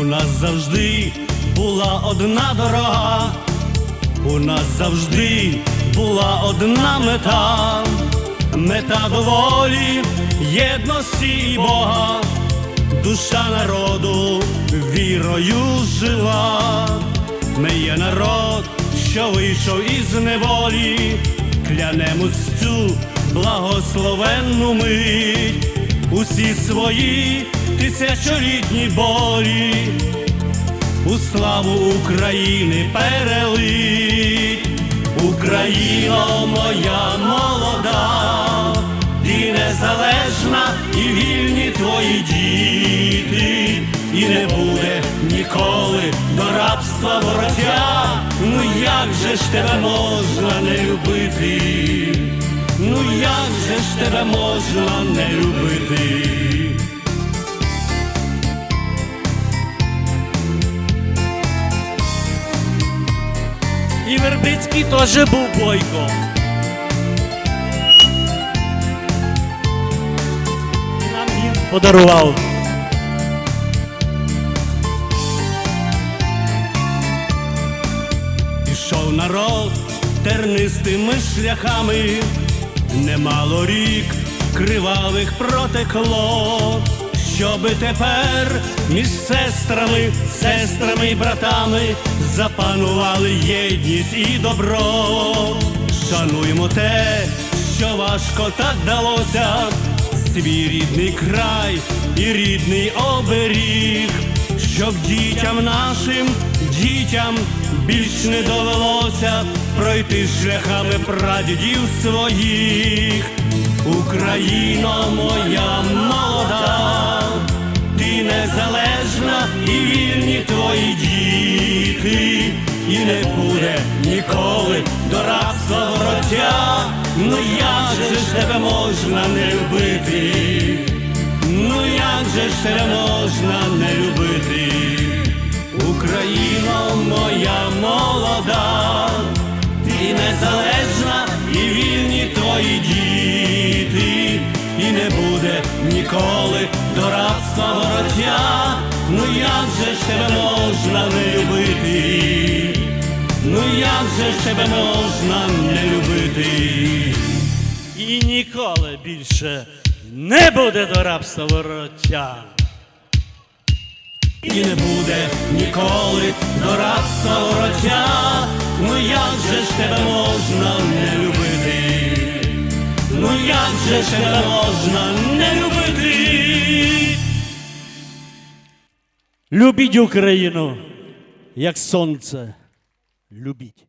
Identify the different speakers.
Speaker 1: У нас завжди була одна дорога, у нас завжди була одна мета, мета доволі, єдності і Бога, душа народу вірою жила. Ми є народ, що вийшов із неволі, клянемось цю благословенну мить, усі свої тисячолітні болі, у славу України перелить, Україно моя молода, ти незалежна і вільні твої діти, і не буде ніколи до рабства воротя. Ну як же ж тебе можна не любити? Ну як же ж тебе можна не любити?
Speaker 2: І Вербицький теж був бойко. І нам він подарував.
Speaker 1: Пішов народ тернистими шляхами, немало рік кривавих протекло, щоби тепер між сестрами, сестрами і братами запанували єдність і добро. Шануємо те, що важко так далося, свій рідний край і рідний оберіг щоб дітям нашим, дітям більш не довелося пройти шляхами прадідів своїх. Україно моя не буде ніколи до рабства вороття. Ну як же ж тебе можна не любити? Ну як же ж тебе можна не любити? Україно моя молода, ти незалежна і вільні твої діти, і не буде ніколи до рабства вороття. Ну як же ж тебе можна не любити? Ну як же ж тебе можна не любити?
Speaker 2: І ніколи більше не буде до рабства вороття.
Speaker 1: І не буде ніколи до рабства вороття. Ну як же ж тебе можна не любити? Ну як же ж тебе можна не любити?
Speaker 2: Любіть Україну, як сонце. Любіть.